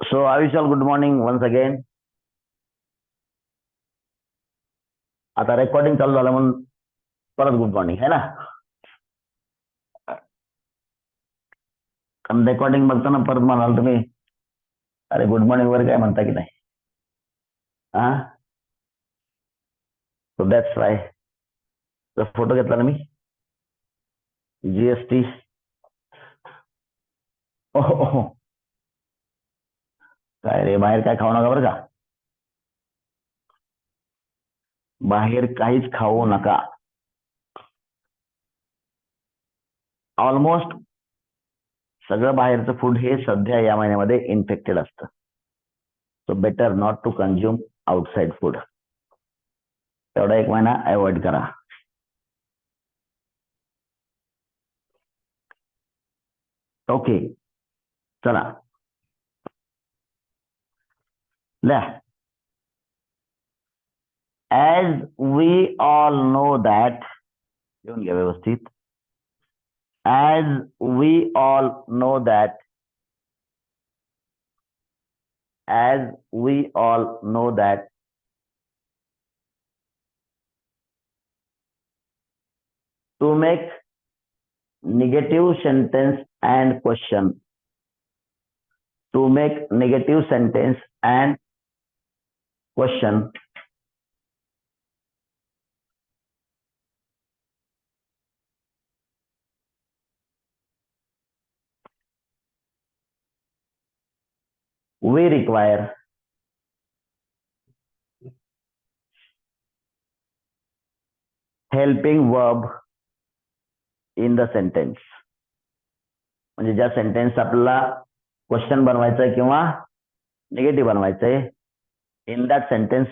So I wish you all good morning once again. आता recording चालू झालं म्हणून परत गुड मॉर्निंग है ना? कारण रेकॉर्डिंग बघताना परत म्हणाल तुम्ही अरे गुड मॉर्निंग वगैरे काय म्हणता की नाही? हा सो दॅट्स वाय फोटो घेतला ना मी. जीएसटी ओहो काय रे बाहेर काय खाऊ नका बरं का? बाहेर काहीच खाऊ नका. ऑलमोस्ट सगळं बाहेरचं फूड हे सध्या या महिन्यामध्ये इन्फेक्टेड असतं. So better not to consume outside food तेवढा एक महिना अवॉइड करा. ओके चला. Now, as we all know that, as we all know that, as we all know that, to make negative sentence and question, to make negative sentence and question. We require helping verb in the sentence. म्हणजे ज्या sentence आपल्याला question बनवायचंय किंवा negative बनवायचं आहे that sentence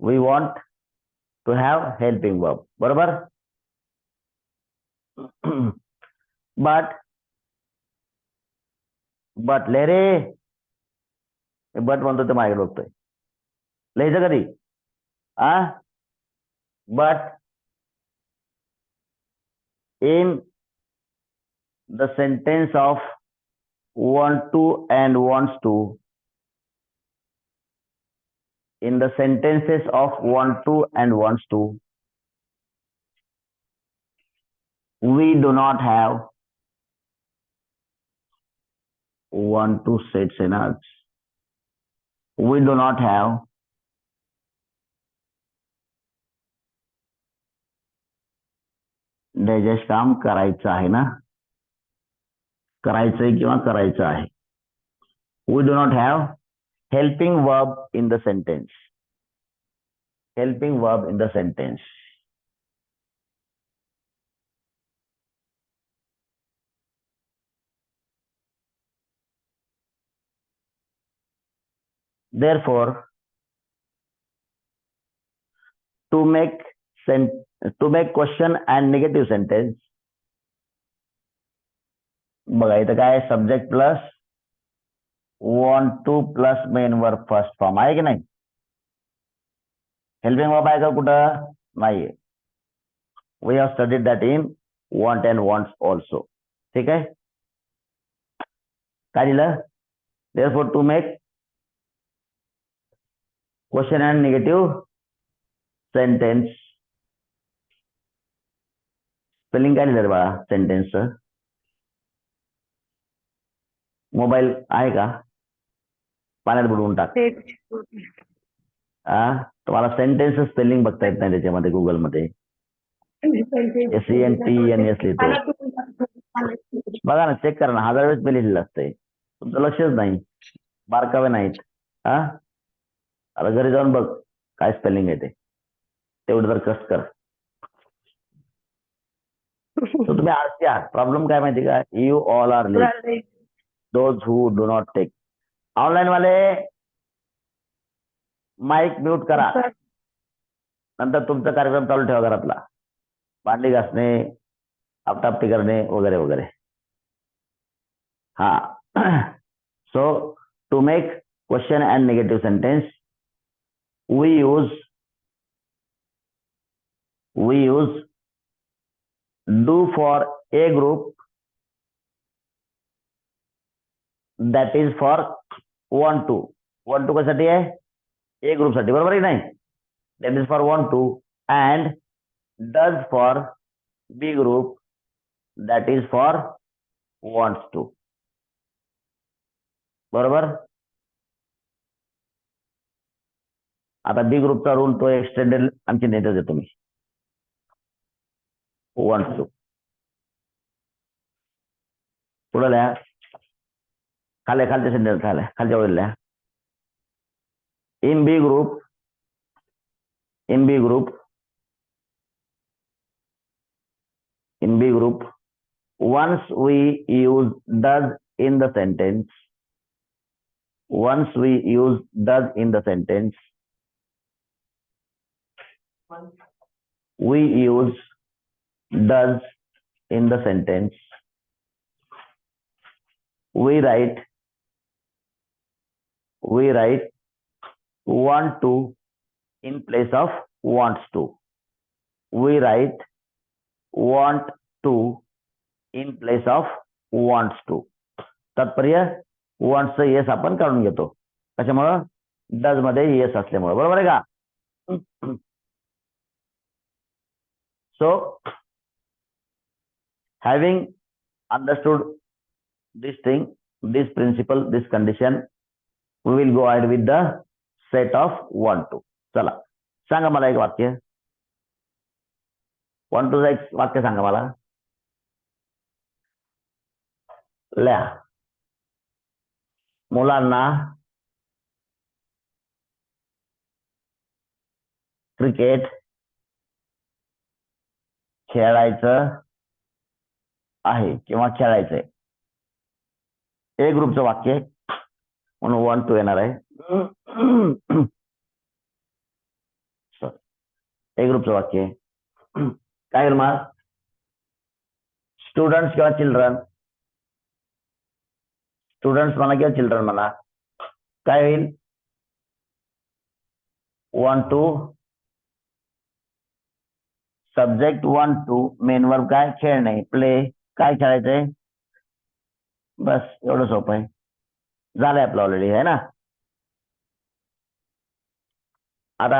we want to have helping verb बरोबर but but ले रे but म्हणतो ते माझ्याकडे बघतोय लिहायचं कधी आ but in the sentence of want to and wants to in the sentences of want to and wants to we do not have want to sets in us we do not have digest काम करायचं आहे ना करायचंय किंवा करायचं आहे we do not have helping verb in the sentence helping verb in the sentence therefore to make sen- to make question and negative sentence बघा इथं काय subject plus want to plus main verb first form आहे की नाही helping verb आहे का कुठं नाहीये we have studied that in want and wants also ठीक आहे काय दिलं there for to make question and negative sentence spelling काय लिहिलं रे बाळा सेंटेन्सचं मोबाईल आहे का पाण्यात बुडवून टाक. आ? तुम्हाला सेंटेन्स स्पेलिंग बघता येत नाही त्याच्यामध्ये गुगलमध्ये S N T N S लिहितो. बघा ना चेक करा ना. हजार वेळेस मी लिहिलेलं असतंय. तुमचं लक्षच नाही. बारकावे नाहीत. हा आता घरी जाऊन बघ काय स्पेलिंग आहे ते. तेवढं तर कष्ट कर. तुम्ही आळसी आहात प्रॉब्लेम काय माहिती का? You all are late those who do not take online वाले माईक म्यूट करा. नंतर तुमचा कार्यक्रम चालू ठेवा घरातला. भांडी घासणे आपटापटी करणे वगैरे वगैरे. हा. So to make question and negative sentence we use we use do for a group that is for want to. Want to कशासाठी आहे? ए ग्रुपसाठी बरोबर आहे नाही? That is for want to and does for B group that is for wants to बरोबर? आता बी ग्रुपचा rule तो एक्सटेंडेड आमची नेता देतो मी वॉन्ट्स टू पुढे खाली खालच्या सेंटेन्स खाल्या खालच्या वरील लिहा in B group in B group in B group, once we use does in the sentence, once we use does in the sentence, we use does in the sentence, we write, we write want to in place of wants to. We write want to in place of wants to. तात्पर्य wants yes आपण काढून घेतो कशामुळं डजमध्ये yes असल्यामुळं बरोबर आहे का so having understood this thing this principle this condition we will go ahead with the set of want to चला. सांगा मला एक वाक्य. वन टू एक वाक्य सांगा मला. ल्या. मुलांना क्रिकेट खेळायचं आहे किंवा खेळायचंय. ए ग्रुपचं वाक्य. म्हणून वन टू येणार आहे ए ग्रुपचं वाक्य आहे. काय होईल मग स्टुडंट्स किंवा चिल्ड्रन स्टुडंट्स म्हणा किंवा चिल्ड्रन म्हणा काय होईल want to subject want to main verb काय? खेळणे. प्ले काय खेळायचंय? बस एवढं सोपं आहे. झालंय आपलं ऑलरेडी आहे ना? आता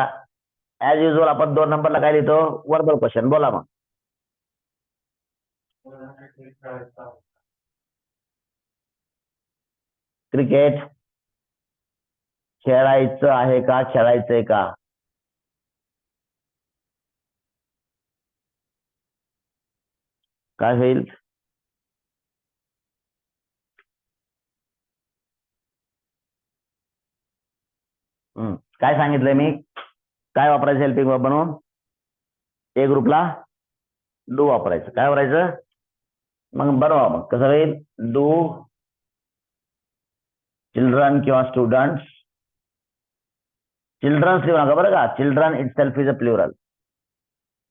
ऍज युजल आपण दोन नंबरला काय लिहितो? वर्बल क्वेश्चन बोला मग. क्रिकेट खेळायचं आहे का? खेळायचंय का? काय होईल? काय सांगितलंय मी? काय वापरायचं हेल्पिंग वर्ब बनवून? ए ग्रुपला डू वापरायचं. काय वापरायचं? मग बनवा मग. कसं होईल? डू चिल्ड्रन किंवा स्टुडंट्स चिल्ड्रन्स लिहू नका बरं का. Children itself is a plural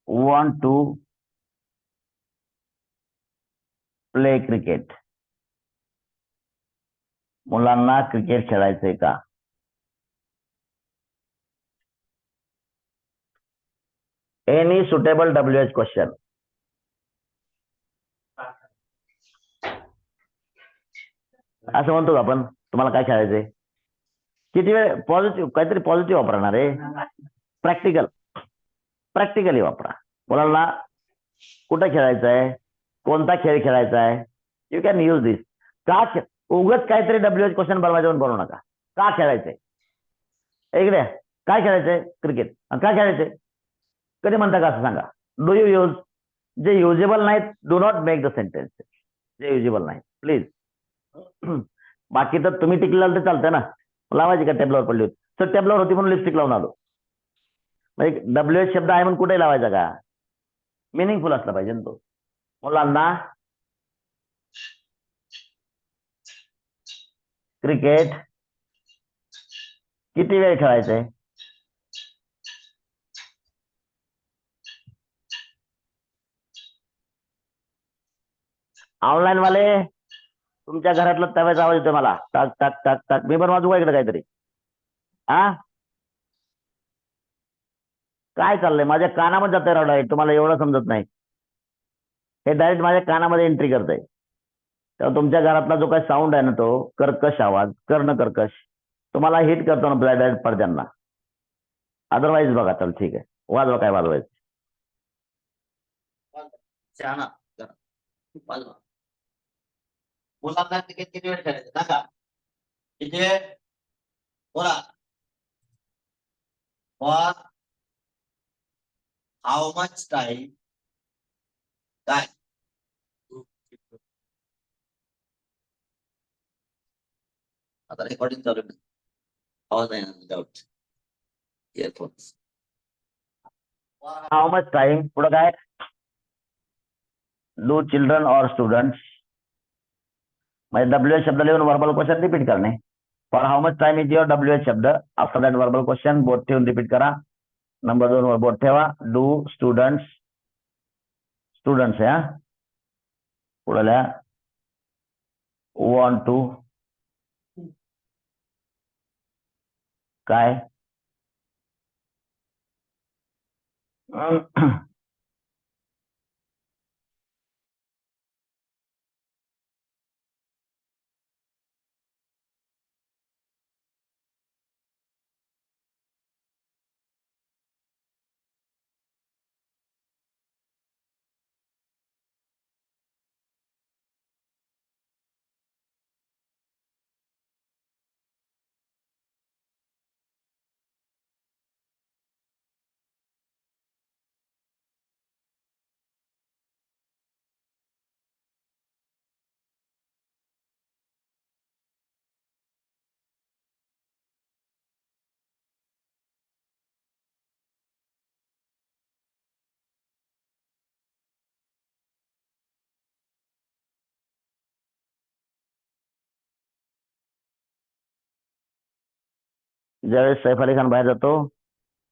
want to play cricket मुलांना क्रिकेट खेळायचंय का? Any suitable W H question असं म्हणतो आपण? तुम्हाला काय खेळायचंय किती वेळ पॉझिटिव्ह काहीतरी पॉझिटिव्ह वापरणार आहे. प्रॅक्टिकल प्रॅक्टिकली वापरा. मुलांना कुठं खेळायचं आहे? कोणता खेळ खेळायचा आहे? यू कॅन यूज दिस का खेळ उगाच काहीतरी डब्ल्यू एच क्वेश्चन बनवायचं म्हणून बनवू नका. का खेळायचंय? इकडे काय खेळायचंय? क्रिकेट का खेळायचंय? कधी म्हणता का असं सांगा? डू यू यूज जे युजेबल नाहीत do not make the sentence जे युजेबल नाहीत प्लीज बाकी तर तुम्ही टिकलाल तर चालतंय ना. लावायची का टेबलावर पडली होती? तर टेबलावर होती म्हणून लिपस्टिक लावून आलो. म्हणजे डब्ल्यू एच शब्द आहे म्हणून कुठे लावायचा का? मिनिंगफुल असला पाहिजे ना तो. मुलांना. क्रिकेट किती वेळ खेळायचंय? ऑनलाईन वाले तुमच्या घरातलं तव्याचा आवाज येतोय मला. टाक टाक टाक टाक. मी पण वाजू का इकडे काहीतरी? हा काय चाललंय? माझ्या कानामध्ये जाते राव डायरेक्ट तुम्हाला एवढं समजत नाही. हे डायरेक्ट माझ्या कानामध्ये एंट्री करतंय. तेव्हा तुमच्या घरातला जो काही साऊंड आहे ना तो कर्कश आवाज कर्ण कर्कश तुम्हाला हिट करतो ना डायरेक्ट पडद्यांना. अदरवाईज बघा चल ठीक आहे. वाजवा काय वाजवायचं. মুসলমান থেকে তিনবার ছেড়েছে দেখা এই ওরা What? how much time? Guys other recording problem All they without earphones? How much time? put a guy. Do children or students? म्हणजे डब्ल्यू एच शब्द लिहून वर्बल क्वेश्चन रिपीट करणे for how much time is your W H शब्द? After that verbal question बोट ठेवून repeat करा। Number दोन वर बोट ठेवा डू स्टुडंट्स स्टुडंट्स लिहा वॉन्ट टू काय ज्यावेळेस सैफ अली खान बाहेर जातो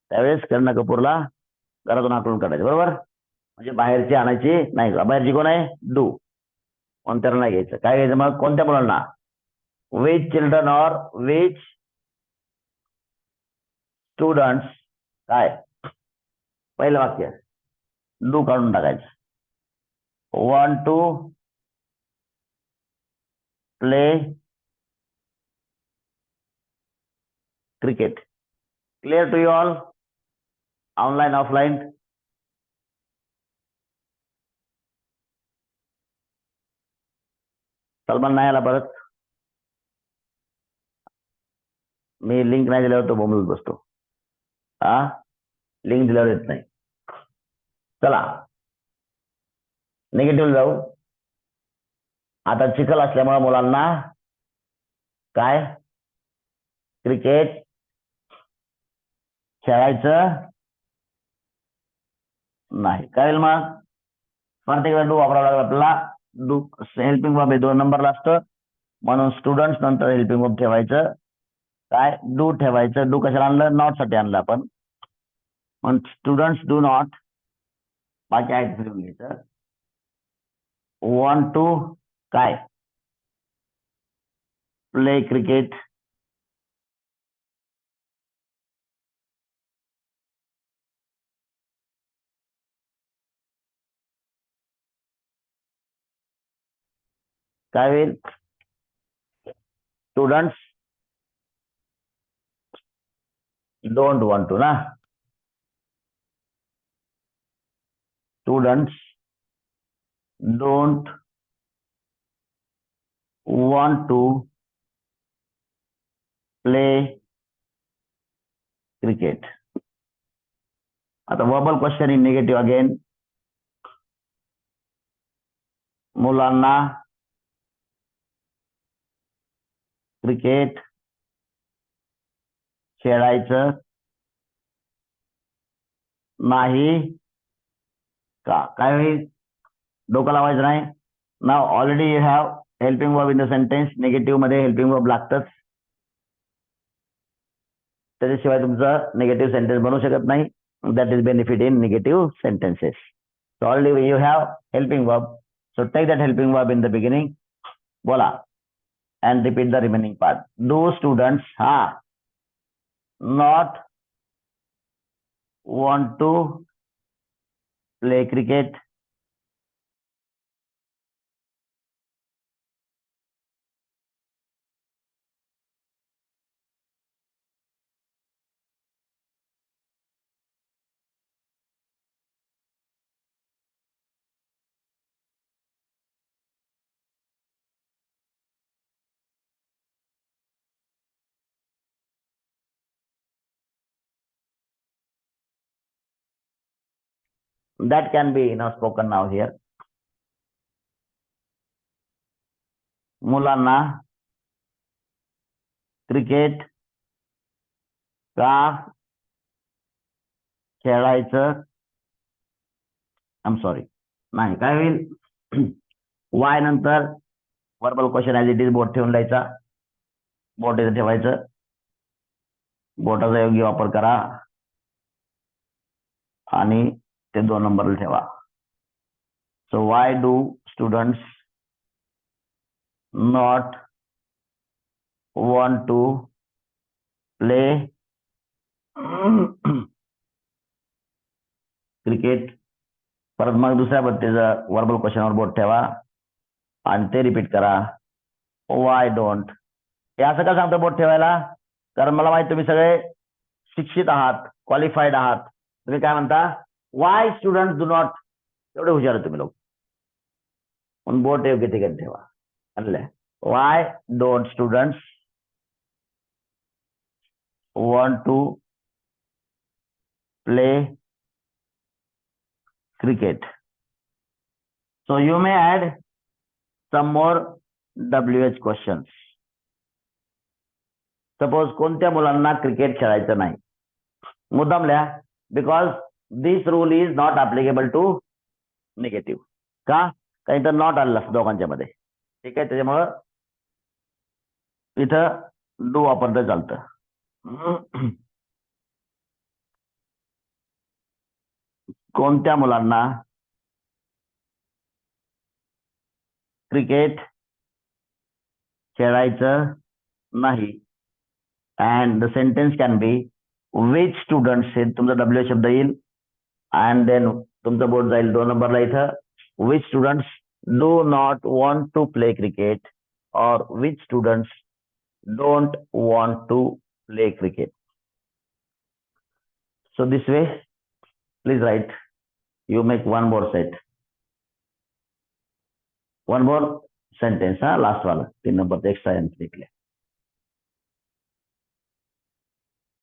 त्यावेळेस करणा कपूरला घरातून आकडून काढायचं बरोबर? म्हणजे बाहेरची आणायची नाही बाहेरची कोण आहे? डू. कोणत्याला नाही घ्यायचं. काय घ्यायचं? मग कोणत्या मुलांना? Which children or which students काय? पहिलं वाक्य. डू काढून टाकायचं. Want to play cricket. Clear to you all? Online, offline? Salman नाही आला परत. मी लिंक नाही दिल्यावर तो बोंबलत बसतो. हा? लिंक दिल्यावर येत नाही. चला. निगेटिव्ह जाऊ. आता चिखल असल्यामुळे मुलांना काय? क्रिकेट खेळायचं नाही. कळेल मग? प्रत्येक वेळेला डू वापरावा लागला आपल्याला. डू हेल्पिंग वर्ब हे दोन नंबरला असतं. म्हणून स्टुडंट्स नंतर हेल्पिंग वर्ब ठेवायचं. काय? डू ठेवायचं. डू कशाला आणलं? नॉटसाठी आणलं आपण. पण स्टुडंट्स डू नॉट बाकी आहेत फिरून घ्यायचं. वॉन्ट टू काय? प्ले क्रिकेट काय होईल स्टुडंट्स डोंट वॉन्ट टू ना students don't want to play cricket आता verbal question in negative again मुलांना क्रिकेट खेळायचं नाही का? काय होईल? डोकं लावायचं नाही. ना already you have helping verb in the sentence निगेटिव्हमध्ये helping verb लागतच. त्याच्याशिवाय तुमचं निगेटिव्ह सेंटेन्स बनवू शकत नाही. That is benefit in negative sentences so already you have helping verb so take that helping verb in the beginning बोला. And repeat the remaining part. Do students ha not want to play cricket? That can be now spoken now here. मुलांना cricket का खेळायचं. आम sorry नाही काय होईल? Y नंतर verbal question as it is बोट ठेवून द्यायचा. बोट इथे ठेवायचं. बोटाचा योग्य वापर करा. आणि ते दोन नंबरला ठेवा. So why do students not want to play cricket परत मग दुसऱ्या बत्तीचं वर्बल क्वेश्चनवर बोट ठेवा. आणि ते रिपीट करा. वाय डोंट हे असं का सांगतो बोट ठेवायला? कारण मला माहिती तुम्ही सगळे शिक्षित आहात क्वालिफाईड आहात. तुम्ही काय म्हणता? वाय स्टुडंट डू नॉट एवढे हुशार आहे तुम्ही लोक म्हणून बोट योग्य ठिकाणी ठेवा आणलंय why don't students to play cricket so you may add some more W H question suppose कोणत्या मुलांना क्रिकेट खेळायचं नाही? मुद्दाम लिहा. Because this rule is not applicable to negative का? काही तर नॉट आलं असतं दोघांच्या मध्ये. ठीक आहे? त्याच्यामुळं इथं डू वापरता चालतं. कोणत्या मुलांना क्रिकेट खेळायचं नाही? And the sentence can be which students हे तुमचा डब्ल्यू शब्द येईल. अँड देन तुमचं बोर्ड जाईल दोन नंबरला इथं which students do not want to play cricket और which students don't want to play cricket. So this way, please write, you make one more set. One more sentence, huh? last one, तीन number extra and click.